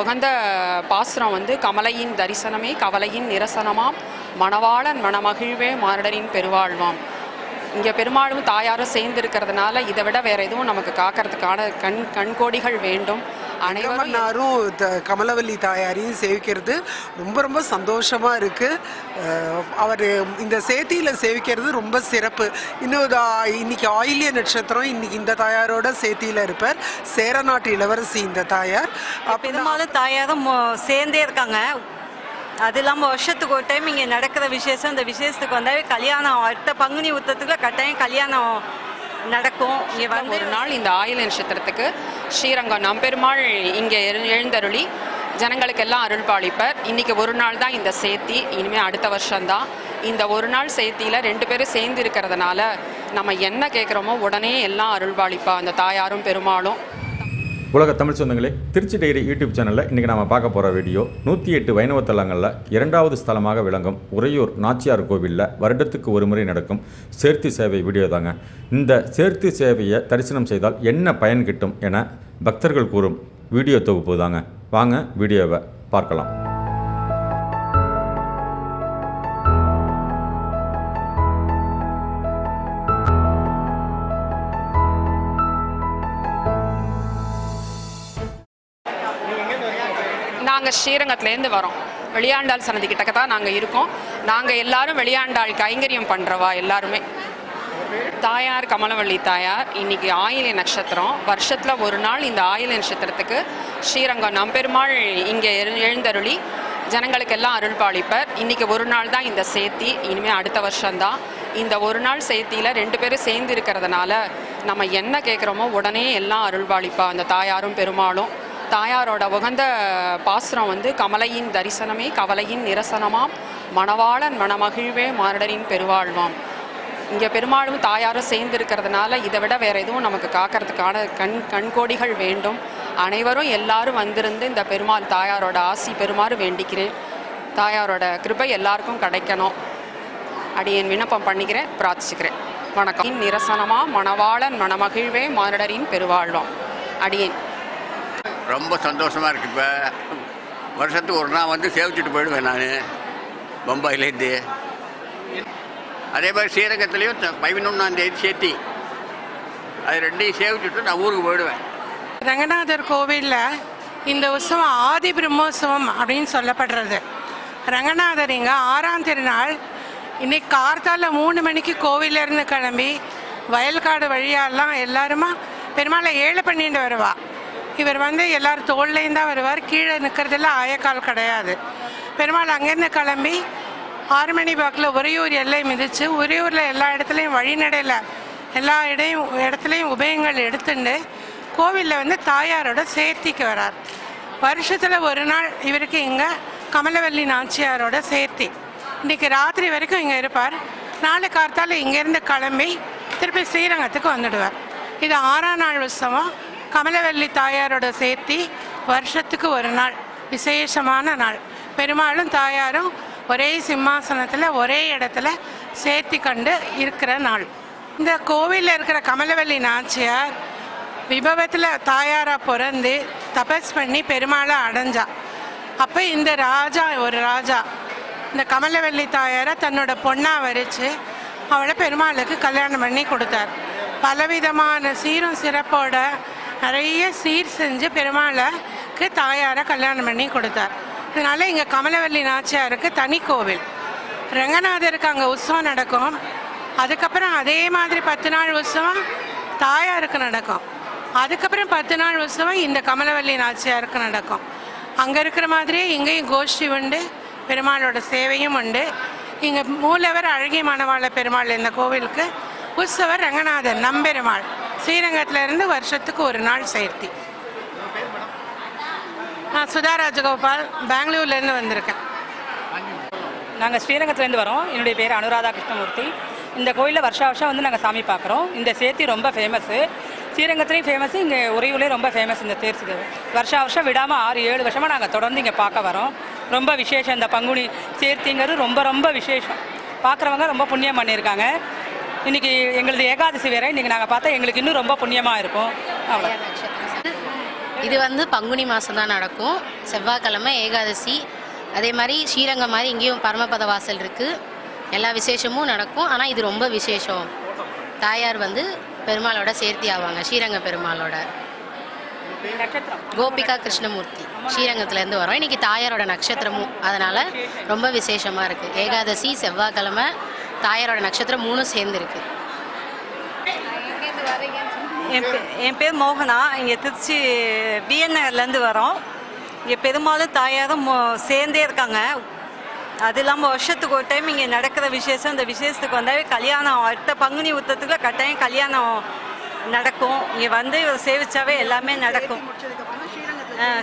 உகந்த பாசுரம் வந்து கமலையின் தரிசனமே கவலையின் நிரசனமாம். மணவாளன் மணமகிழ்வே மாரடரின் பெருவாழ்வாம். இங்கே பெருமாளும் தாயாரும் சேர்ந்து இருக்கிறதுனால இதை விட வேறு எதுவும் நமக்கு காக்கிறதுக்கான கண் கண்கோடிகள் வேண்டும். அனைவரும் கமலவல்லி தாயாரையும் சேவிக்கிறது ரொம்ப ரொம்ப சந்தோஷமா இருக்கு. அஹ் அவர் இந்த சேத்தியில சேவிக்கிறது ரொம்ப சிறப்பு. ஆ, இன்னைக்கு ஆயில்ய நட்சத்திரம் இன்னைக்கு இந்த தாயாரோட சேத்தியில இருப்பார். சேரநாட்டு இளவரசி இந்த தாயார். அப்ப பெருமாளும் தாயாரும் மொ- சேர்ந்தே இருக்காங்க. அது இல்லாமல் வருஷத்துக்கு ஒரு டைம் இங்கே நடக்கிற விசேஷம். இந்த விசேஷத்துக்கு வந்தாவே கல்யாணம் அடுத்த பங்குனி உத்தத்துக்குள்ள கட்டாயம் கல்யாணம் நடக்கும். இங்கே வந்து ஒரு நாள் இந்த ஆயுள் நட்சத்திரத்துக்கு. ஸ்ரீரங்கம் நம்பெருமாள் இங்கே எழு- எழுந்தருளி ஜனங்களுக்கெல்லாம் அருள் பாலிப்பர் இன்னைக்கு ஒரு நாள் தான் இந்த சேர்த்தி இனிமே அடுத்த வருஷம்தான். இந்த ஒரு நாள் சேர்த்தியில ரெண்டு பேரும் சேர்ந்து இருக்கிறதுனால நம்ம என்ன கேட்குறோமோ உடனே எல்லாம் அருள் பாலிப்பா அந்த தாயாரும் பெருமாளும் உலக தமிழ் சொந்தங்களே திருச்சி டைரி யூடியூப் சேனலில் இன்றைக்கி நம்ம பார்க்க போகிற வீடியோ நூற்றி எட்டு வைணவ தலங்களில் இரண்டாவது ஸ்தலமாக விளங்கும் உறையூர் நாச்சியார் கோவிலில் வருடத்துக்கு ஒரு முறை நடக்கும் சேர்த்தி சேவை வீடியோ தாங்க. இந்த சேர்த்தி சேவையை தரிசனம் செய்தால் என்ன பயன் கிட்டும் என பக்தர்கள் கூறும் வீடியோ தொகுப்பு தாங்க. வாங்க வீடியோவை பார்க்கலாம். நாங்கள் ஸ்ரீரங்கத்துலேருந்து வரோம். வெளியாண்டாள் சன்னதி கிட்டக்க தான் நாங்கள் இருக்கோம். நாங்கள் எல்லாரும் வெளியாண்டாள் கைங்கரியம் பண்ணுறவா எல்லாருமே. தாயார் கமலவள்ளி தாயார் இன்னைக்கு ஆயிலை நட்சத்திரம். வருஷத்தில் ஒரு நாள் இந்த ஆயிலை நட்சத்திரத்துக்கு ஸ்ரீரங்கம். நம்பெருமாள் இங்கே எழு- எழுந்தருளி ஜனங்களுக்கெல்லாம் அருள் பாலிப்பர். இன்னைக்கு ஒரு நாள் தான் இந்த சேர்த்தி இனிமேல் அடுத்த வருஷம்தான். இந்த ஒரு நாள் சேர்த்தியில் ரெண்டு பேரும் சேர்ந்து இருக்கிறதுனால நம்ம என்ன கேட்குறோமோ உடனே எல்லாம் அருள் பாலிப்பா. அந்த தாயாரும் பெருமாளும் தாயாரோட உகந்த பாசுரம் வந்து கமலையின் தரிசனமே கவலையின் நிரசனமாம். மணவாளன் மணமகிழ்வே மாரடரின் பெருவாழ்வாம். இங்கே பெருமாளும் தாயாரும் சேர்ந்து இருக்கிறதுனால இதை விட வேற எதுவும் நமக்கு காக்கிறதுக்கான கண் கண்கோடிகள் வேண்டும். அனைவரும் எல்லாரும் வந்திருந்து இந்த பெருமாள் தாயாரோட ஆசி பெருமாறு வேண்டிக்கிறேன். தாயாரோட கிருபை எல்லாருக்கும் கிடைக்கணும். அடியேன் விண்ணப்பம் பண்ணிக்கிறேன் பிரார்த்திச்சுக்கிறேன். வணக்கம். நிரசனமா மணவாளன் மணமகிழ்வே மாரடரின் பெருவாழ்வாம். அடியேன். ரொம்ப சந்தோஷமாக இருக்கு. இப்போ வருஷத்துக்கு ஒரு நாள் வந்து சேவிச்சுட்டு போயிடுவேன் நான் பம்பாயிலேருந்து. அதே மாதிரி ஸ்ரீரங்கத்துலேயும் த- பதினொன்றாம் தேதி சேர்த்தி அது ரெண்டையும் சேவிச்சுட்டு நான் ஊருக்கு போயிடுவேன். ரங்கநாதர் கோவிலில் இந்த உற்சவம் ஆதி பிரம்மோற்சவம் அப்படின்னு சொல்லப்படுறது. ரங்கநாதர் இங்கே ஆறாம் திருநாள். இன்னைக்கு கார்த்தால மூணு மணிக்கு கோவிலேருந்து கிளம்பி வயல்காடு வழியாலாம் எல்லாருமா பெருமாளை ஏழு பண்ணிட்டு வருவா. இவர் வந்து எல்லாரும் தோல்லையும் தான் வருவார். கீழே நிற்கிறதுல ஆயக்கால் கிடையாது. பெருமாள் அங்கேருந்து கிளம்பி ஆறு மணி வாக்கில் உறையூர் எல்லை மிதித்து ஊரில் எல்லா இடத்துலையும் வழிநடையில் எல்லா இடையும் இடத்துலையும் உபயங்கள் எடுத்துட்டு கோவிலில் வந்து தாயாரோட சேர்த்திக்கு வரார். வருஷத்தில் ஒரு நாள் இவருக்கு இங்கே கமலவல்லி நாச்சியாரோட சேர்த்தி. இன்றைக்கி ராத்திரி வரைக்கும் இங்கே இருப்பார். நாளை கார்த்தால இங்கேருந்து கிளம்பி திருப்பி ஸ்ரீரங்கத்துக்கு வந்துடுவார். இது ஆறாம் நாள் உற்சவம். கமலவல்லி தாயாரோட சேர்த்தி வருஷத்துக்கு ஒரு நாள் விசேஷமான நாள். பெருமாளும் தாயாரும் ஒரே சிம்மாசனத்தில் ஒரே இடத்துல சேர்த்தி கண்டு இருக்கிற நாள். இந்த கோவிலில் இருக்கிற கமலவல்லி நாச்சியார் விபவத்தில் தாயாராக பிறந்து தபஸ் பண்ணி பெருமாளை அடைஞ்சா. அப்போ இந்த ராஜா ஒரு ராஜா இந்த கமலவல்லி தாயாரை தன்னோட பொண்ணாக வரித்து அவளை பெருமாளுக்கு கல்யாணம் பண்ணி கொடுத்தார். பலவிதமான சீரும் சிறப்போட நிறைய சீர் செஞ்சு பெருமாளுக்கு தாயாரை கல்யாணம் பண்ணி கொடுத்தார். அதனால் இங்கே கமலவல்லி நாச்சியாருக்கு தனி கோவில். ரங்கநாதருக்கு அங்கே உற்சவம் நடக்கும். அதுக்கப்புறம் அதே மாதிரி பத்து நாள் உற்சவம் தாயாருக்கு நடக்கும். அதுக்கப்புறம் பத்து நாள் உற்சவம் இந்த கமலவல்லி நாச்சியாருக்கு நடக்கும். அங்கே இருக்கிற மாதிரியே இங்கேயும் கோஷ்டி உண்டு பெருமாளோட சேவையும் உண்டு. இங்கே மூலவர் அழகிய மணவாள பெருமாள் இந்த கோவிலுக்கு உற்சவர் ரங்கநாதன் நம்பெருமாள். ஸ்ரீரங்கத்துல இருந்து வருஷத்துக்கு ஒரு நாள் சேர்த்தி. நான் சுதா ராஜகோபால் பெங்களூர்லேருந்து வந்திருக்கேன். நாங்கள் ஸ்ரீரங்கத்துலேருந்து வரோம். என்னுடைய பேர் அனுராதா கிருஷ்ணமூர்த்தி. இந்த கோயிலில் வருஷா வருஷம் வந்து நாங்கள் சாமி பார்க்குறோம் இந்த சேர்த்தி ரொம்ப ஃபேமஸ்ஸு ஸ்ரீரங்கத்துலேயும் ஃபேமஸ் இங்கே உறையூர்லேயும் ரொம்ப ஃபேமஸ் இந்த தேர்ச்சி வருஷா வருஷம் விடாமல் ஆறு ஏழு வருஷமாக நாங்கள் தொடர்ந்து இங்கே பார்க்க வரோம். ரொம்ப விசேஷம். இந்த பங்குனி சேர்த்திங்கிறது ரொம்ப ரொம்ப விசேஷம். பார்க்குறவங்க ரொம்ப புண்ணியம் பண்ணியிருக்காங்க. இன்றைக்கி எங்களது ஏகாதசி வேற. இன்றைக்கி நாங்கள் பார்த்தா எங்களுக்கு இன்னும் ரொம்ப புண்ணியமாக இருக்கும். அவ்வளோ இது வந்து பங்குனி மாதம் தான் நடக்கும். செவ்வாய்க்கிழமை ஏகாதசி. அதே மாதிரி ஸ்ரீரங்கம் மாதிரி இங்கேயும் பரமபத வாசல் இருக்குது எல்லா விசேஷமும் நடக்கும். ஆனால் இது ரொம்ப விசேஷம். தாயார் வந்து பெருமாளோட சேர்த்தி ஆவாங்க. ஸ்ரீரங்க பெருமாளோட. கோபிகா கிருஷ்ணமூர்த்தி ஸ்ரீரங்கத்துலேருந்து வரோம் இன்னைக்கு தாயாரோட நட்சத்திரமும் அதனால் ரொம்ப விசேஷமாக இருக்குது ஏகாதசி செவ்வாய்க்கிழமை தாயாரோட நட்சத்திரம் மூணும் சேர்ந்துருக்கு. என் பே- என் பேர் மோகனா. இங்கே திருச்சி பிஎன்ஆர்லேருந்து வரோம். இங்கே பெரும்பாலும் தாயாரும் மோ- சேர்ந்தே இருக்காங்க. அது இல்லாமல் வருஷத்துக்கு ஒரு டைம் இங்கே நடக்கிற விசேஷம். இந்த விசேஷத்துக்கு வந்தாவே கல்யாணம் அடுத்த பங்குனி உத்தத்துக்குள்ள கட்டாயம் கல்யாணம் நடக்கும். இங்கே வந்து இவர் சேவிச்சாவே எல்லாமே நடக்கும்.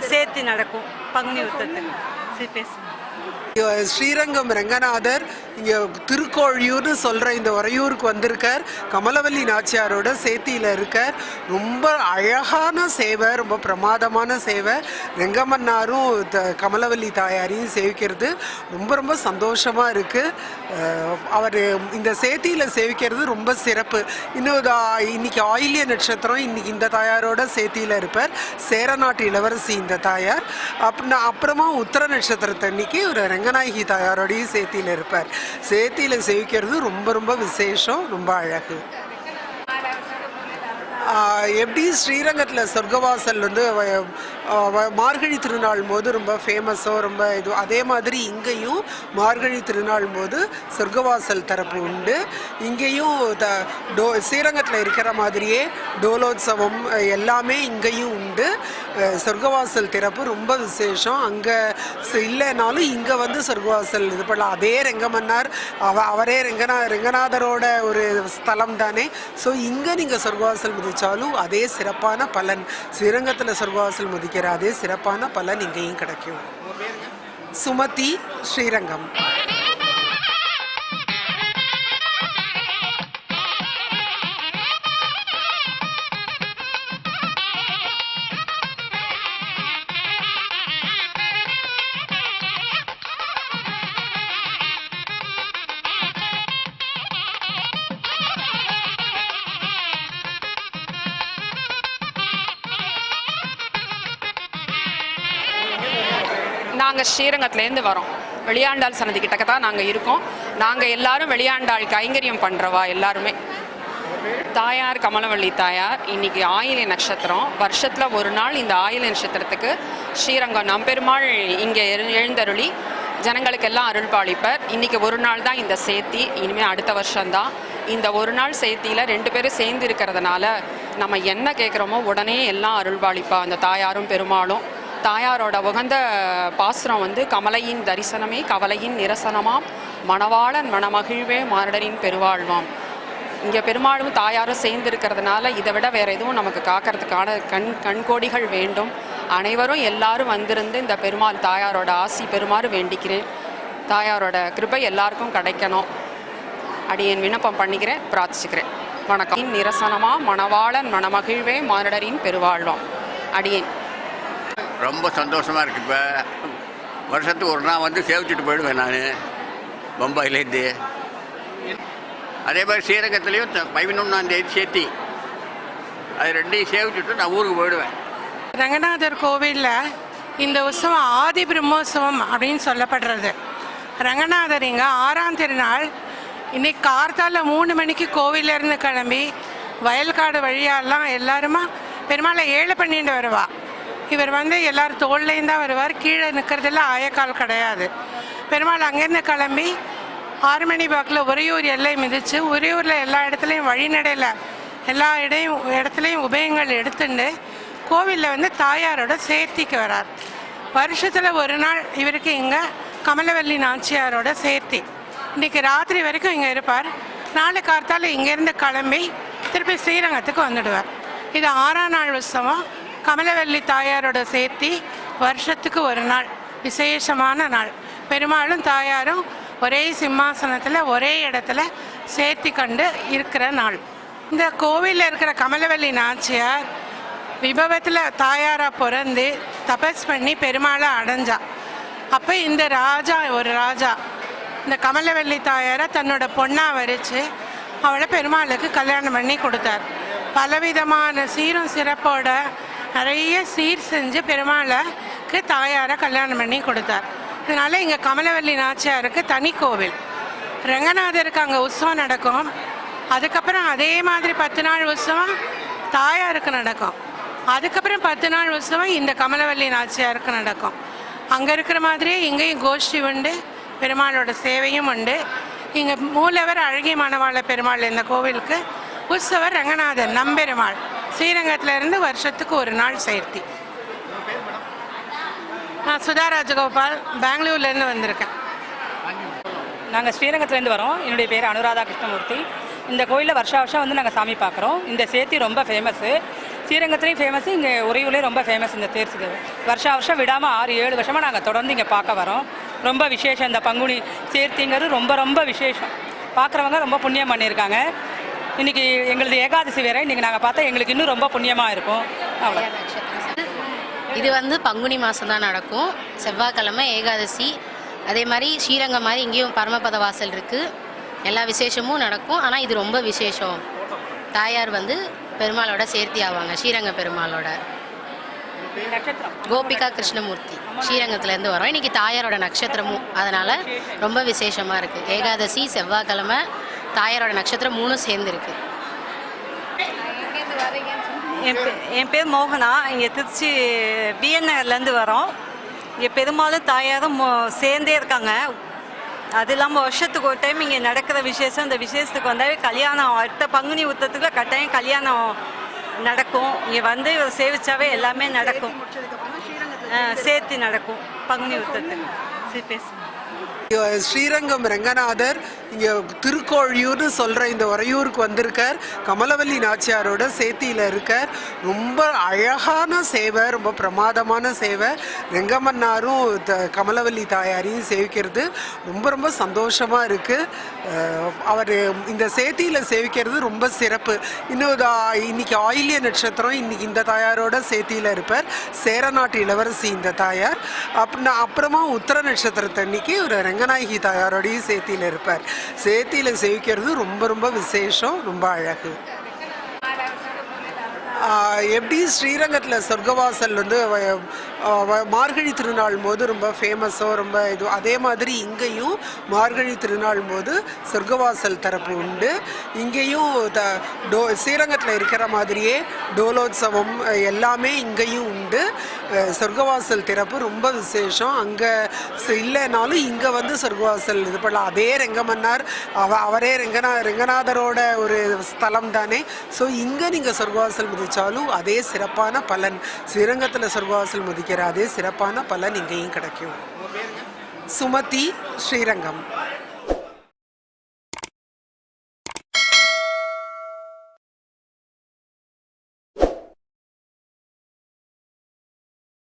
சேர்த்து நடக்கும். பங்குனி உத்தத்துக்கு சரி பேசுங்க. ஸ்ரீரங்கம் ரங்கநாதர் இங்கே திருக்கோழியூர்னு சொல்கிற இந்த உறையூருக்கு வந்திருக்கார். கமலவல்லி நாச்சியாரோட சேத்தியில் இருக்கார். ரொம்ப அழகான சேவை ரொம்ப பிரமாதமான சேவை. ரெங்கமன்னாரும் த கமலவல்லி தாயாரையும் சேவிக்கிறது ரொம்ப ரொம்ப சந்தோஷமாக இருக்குது அவர் இந்த சேத்தியில் சேவிக்கிறது ரொம்ப சிறப்பு. இன்னும் இன்னைக்கு ஆயிலிய நட்சத்திரம் இன்னைக்கு இந்த தாயாரோட சேத்தியில் இருப்பார். சேரநாட்டு இளவரசி இந்த தாயார். அப் அப்புறமா உத்தர நட்சத்திரத்தன்னைக்கு ஒரு ரங்கநாயகி தாயாரோடையும் சேத்தியில் இருப்பார். சேத்தியில் சேவிக்கிறது ரொம்ப ரொம்ப விசேஷம் ரொம்ப அழகு. எப்படி ஸ்ரீரங்கத்தில் சொர்க்கவாசல் வந்து மார்கழி திருநாள் போது ரொம்ப ஃபேமஸோ ரொம்ப இது அதே மாதிரி இங்கேயும் மார்கழி திருநாள் போது சொர்க்கவாசல் தரப்பு உண்டு. இங்கேயும் த டோ ஸ்ரீரங்கத்தில் இருக்கிற மாதிரியே டோலோத்சவம் எல்லாமே இங்கேயும் உண்டு. சொர்க்கவாசல் திறப்பு ரொம்ப விசேஷம். அங்கே இல்லைனாலும் இங்கே வந்து சொர்க்கவாசல் இது பண்ணலாம். அதே ரெங்கமன்னார் அவ அவரே ரெங்கநா ரெங்கநாதரோட ஒரு ஸ்தலம் தானே. ஸோ இங்கே நீங்கள் சொர்க்கவாசல் மிதிச்சாலும் அதே சிறப்பான பலன். ஸ்ரீரங்கத்தில் சொர்க்கவாசல் மிதிக்கிற அதே சிறப்பான பலன் இங்கேயும் கிடைக்கும். சுமதி ஸ்ரீரங்கம். நாங்கள் ஸ்ரீரங்கத்துலேருந்து வரோம். வெளியாண்டாள் சன்னதி கிட்டக்க தான் நாங்கள் இருக்கோம். நாங்கள் எல்லாரும் வெளியாண்டாள் கைங்கரியம் பண்ணுறவா எல்லாருமே. தாயார் கமலவள்ளி தாயார் இன்னைக்கு ஆயிலை நட்சத்திரம். வருஷத்தில் ஒரு நாள் இந்த ஆயிலை நட்சத்திரத்துக்கு ஸ்ரீரங்கம். நம்பெருமாள் இங்கே எழுந்தருளி ஜனங்களுக்கெல்லாம் அருள் பாலிப்பர். இன்னைக்கு ஒரு நாள் தான் இந்த சேர்த்தி இனிமேல் அடுத்த வருஷம்தான். இந்த ஒரு நாள் சேர்த்தியில் ரெண்டு பேரும் சேர்ந்து இருக்கிறதுனால நம்ம என்ன கேட்குறோமோ உடனே எல்லாம் அருள் பாலிப்பா. அந்த தாயாரும் பெருமாளும். தாயாரோட உகந்த பாசுரம் வந்து கமலையின் தரிசனமே கவலையின் நிரசனமாம். மணவாளன் மணமகிழ்வே மாரடரின் பெருவாழ்வாம். இங்கே பெருமாளும் தாயாரும் சேர்ந்து இருக்கிறதுனால இதை விட வேற எதுவும் நமக்கு காக்கிறதுக்கான கண் கண்கோடிகள் வேண்டும். அனைவரும் எல்லாரும் வந்திருந்து இந்த பெருமாள் தாயாரோட ஆசி பெருமாறு வேண்டிக்கிறேன். தாயாரோட கிருபை எல்லாருக்கும் கிடைக்கணும். அடியேன் விண்ணப்பம் பண்ணிக்கிறேன் பிரார்த்திச்சுக்கிறேன். வணக்கம். நிரசனமா மணவாளன் மணமகிழ்வே மாரடரின் பெருவாழ்வாம். அடியேன். ரொம்ப சந்தோஷமாக இருக்குது இப்போ. வருஷத்துக்கு ஒரு நாள் வந்து சேவிச்சுட்டு போயிடுவேன் நான் பம்பாயிலேருந்து அதே மாதிரி ஸ்ரீரங்கத்துலேயும் பதினொன்றாம் தேதி சேர்த்தி அது ரெண்டையும் சேவிச்சுட்டு நான் ஊருக்கு போயிடுவேன். ரங்கநாதர் கோவிலில் இந்த உற்சவம் ஆதி பிரம்மோற்சவம் அப்படின்னு சொல்லப்படுறது. ரங்கநாதர் இங்கே ஆறாம் திருநாள் இன்னைக்கு கார்த்தால மூணு மணிக்கு கோவிலேருந்து கிளம்பி வயல்காடு வழியாலாம் எல்லாருமா பெருமாளை ஏழு பண்ணிட்டு வருவா. இவர் வந்து எல்லாரும் தோல்லையும் தான் வருவார். கீழே நிற்கிறதெல்லாம் ஆயக்கால் கிடையாது. பெருமாள் அங்கேருந்து கிளம்பி ஆறு மணி வாக்கில் உறையூர் எல்லை மிதித்து உறையூரில் எல்லா இடத்துலையும் வழிநடையில் எல்லா இடையும் இடத்துலையும் உபயங்கள் எடுத்துட்டு கோவிலில் வந்து தாயாரோட சேர்த்திக்கு வரார். வருஷத்தில் ஒரு நாள் இவருக்கு இங்கே கமலவல்லி நாச்சியாரோட சேர்த்தி. இன்னைக்கு ராத்திரி வரைக்கும் இங்கே இருப்பார். நாளை கார்த்தால் இங்கேருந்து கிளம்பி திருப்பி ஸ்ரீரங்கத்துக்கு வந்துடுவார். இது ஆறாம் நாள் உற்சவம். கமலவல்லி தாயாரோட சேர்த்தி வருஷத்துக்கு ஒரு நாள் விசேஷமான நாள். பெருமாளும் தாயாரும் ஒரே சிம்மாசனத்தில் ஒரே இடத்துல சேர்த்தி கண்டு இருக்கிற நாள். இந்த கோவிலில் இருக்கிற கமலவல்லி நாச்சியார் விபவத்தில் தாயாராக பிறந்து தபஸ் பண்ணி பெருமாளை அடைஞ்சா. அப்போ இந்த ராஜா ஒரு ராஜா இந்த கமலவல்லி தாயாரை தன்னோட பொண்ணாக வரித்து அவளை பெருமாளுக்கு கல்யாணம் பண்ணி கொடுத்தார். பலவிதமான சீரும் சிறப்போட நிறைய சீர் செஞ்சு பெருமாளுக்கு தாயாரை கல்யாணம் பண்ணி கொடுத்தார். அதனால் இங்கே கமலவல்லி நாச்சியாருக்கு தனி கோவில். ரங்கநாதருக்கு அங்கே உற்சவம் நடக்கும். அதுக்கப்புறம் அதே மாதிரி பத்து நாள் உற்சவம் தாயாருக்கு நடக்கும். அதுக்கப்புறம் பத்து நாள் உற்சவம் இந்த கமலவல்லி நாச்சியாருக்கு நடக்கும். அங்கே இருக்கிற மாதிரியே இங்கேயும் கோஷ்டி உண்டு பெருமாளோட சேவையும் உண்டு. இங்கே மூலவர் அழகிய மணவாள பெருமாள் இந்த கோவிலுக்கு உற்சவர் ரங்கநாதன் நம்பெருமாள். ஸ்ரீரங்கத்துல இருந்து வருஷத்துக்கு ஒரு நாள் சேர்த்தி. நான் சுதா ராஜகோபால் பெங்களூர்லேருந்து வந்திருக்கேன். நாங்கள் ஸ்ரீரங்கத்துலேருந்து வரோம். என்னுடைய பேர் அனுராதா கிருஷ்ணமூர்த்தி. இந்த கோயிலில் வருஷா வருஷம் வந்து நாங்கள் சாமி பார்க்குறோம். இந்த சேர்த்தி ரொம்ப ஃபேமஸ்ஸு ஸ்ரீரங்கத்துலேயும் ஃபேமஸ் இங்கே உறையூர்லேயும் ரொம்ப ஃபேமஸ் இந்த தேர் சிதை வருஷா வருஷம் விடாமல் ஆறு ஏழு வருஷமாக நாங்கள் தொடர்ந்து இங்கே பார்க்க வரோம். ரொம்ப விசேஷம். இந்த பங்குனி சேர்த்திங்கிறது ரொம்ப ரொம்ப விசேஷம். பார்க்குறவங்க ரொம்ப புண்ணியம் பண்ணியிருக்காங்க. இன்றைக்கி எங்களுது ஏகாதசி வேறு. இன்றைக்கி நாங்கள் பார்த்தா எங்களுக்கு இன்னும் ரொம்ப புண்ணியமாக இருக்கும். அவ்வளோ இது வந்து பங்குனி மாதம் தான் நடக்கும். செவ்வாய்க்கிழமை ஏகாதசி. அதே மாதிரி ஸ்ரீரங்கம் மாதிரி இங்கேயும் பரமபத வாசல் இருக்குது எல்லா விசேஷமும் நடக்கும். ஆனால் இது ரொம்ப விசேஷம். தாயார் வந்து பெருமாளோட சேர்த்தி ஆவாங்க. ஸ்ரீரங்க பெருமாளோட. கோபிகா கிருஷ்ணமூர்த்தி. ஸ்ரீரங்கத்துலேருந்து வரோம். இன்னைக்கு தாயாரோட நட்சத்திரமும். அதனால் ரொம்ப விசேஷமாக இருக்குது ஏகாதசி செவ்வாய்க்கிழமை தாயாரோட நட்சத்திரம் மூணும் சேர்ந்துருக்கு. என் பேர் மோகனா. இங்கே திருச்சி பிஎன் நகர்லேருந்து வரோம். இங்கே பெரும்பாலும் தாயாரும் மோ- சேர்ந்தே இருக்காங்க. அது இல்லாமல் வருஷத்துக்கு ஒரு டைம் இங்கே நடக்கிற விசேஷம். இந்த விசேஷத்துக்கு வந்தாவே கல்யாணம் அடுத்த பங்குனி உத்தத்துக்குள்ள கட்டாயம் கல்யாணம் நடக்கும். இங்கே வந்து இவர் சேவிச்சாவே எல்லாமே நடக்கும். ஆ, சேர்த்தி நடக்கும். பங்குனி உத்தத்துக்கு சரி பேசுங்க. ஸ்ரீரங்கம் ரங்கநாதர் இங்கே திருக்கோழியூர்னு சொல்கிற இந்த உறையூருக்கு வந்திருக்கார். கமலவல்லி நாச்சியாரோட சேத்தியில் இருக்கார். ரொம்ப அழகான சேவை ரொம்ப பிரமாதமான சேவை. ரெங்கமன்னாரும் த கமலவல்லி தாயாரையும் சேவிக்கிறது ரொம்ப ரொம்ப சந்தோஷமாக இருக்குது அவர் இந்த சேத்தியில் சேவிக்கிறது ரொம்ப சிறப்பு. இன்னொரு இன்னைக்கு ஆயிலிய நட்சத்திரம் இன்னைக்கு இந்த தாயாரோட சேத்தியில் இருப்பார். சேரநாட்டு இளவரசி இந்த தாயார். அப்புறம் அப்புறமா உத்தர நட்சத்திரத்தன்னைக்கு ஒரு ரங்கநாயகி தாயாரோடையும் சேத்தியில் இருப்பார். சேத்தியில் சேவிக்கிறது ரொம்ப ரொம்ப விசேஷம் ரொம்ப அழகு. ஆஹ் எப்படி ஸ்ரீரங்கத்தில் சொர்க்கவாசல் வந்து வ- மார்கழி திருநாள் போது ரொம்ப ஃபேமஸோ ரொம்ப இது அதே மாதிரி இங்கேயும் மார்கழி திருநாள் போது சொர்க்கவாசல் தரப்பு உண்டு. இங்கேயும் த டோ ஸ்ரீரங்கத்தில் இருக்கிற மாதிரியே டோலோத்சவம் எல்லாமே இங்கேயும் உண்டு. சொர்க்கவாசல் திறப்பு ரொம்ப விசேஷம். அங்கே இல்லைனாலும் இங்கே வந்து சொர்க்கவாசல் இது பண்ணலாம். அதே ரெங்கமன்னார் அவ அவரே ரெங்கநா ரெங்கநாதரோட ஒரு ஸ்தலம் தானே. ஸோ இங்கே நீங்கள் சொர்க்கவாசல் மிதிச்சாலும் அதே சிறப்பான பலன். ஸ்ரீரங்கத்தில் சொர்க்கவாசல் முதிக்கிற அதே சிறப்பான பலன் இங்கேயும் கிடைக்கும். சுமதி ஸ்ரீரங்கம்.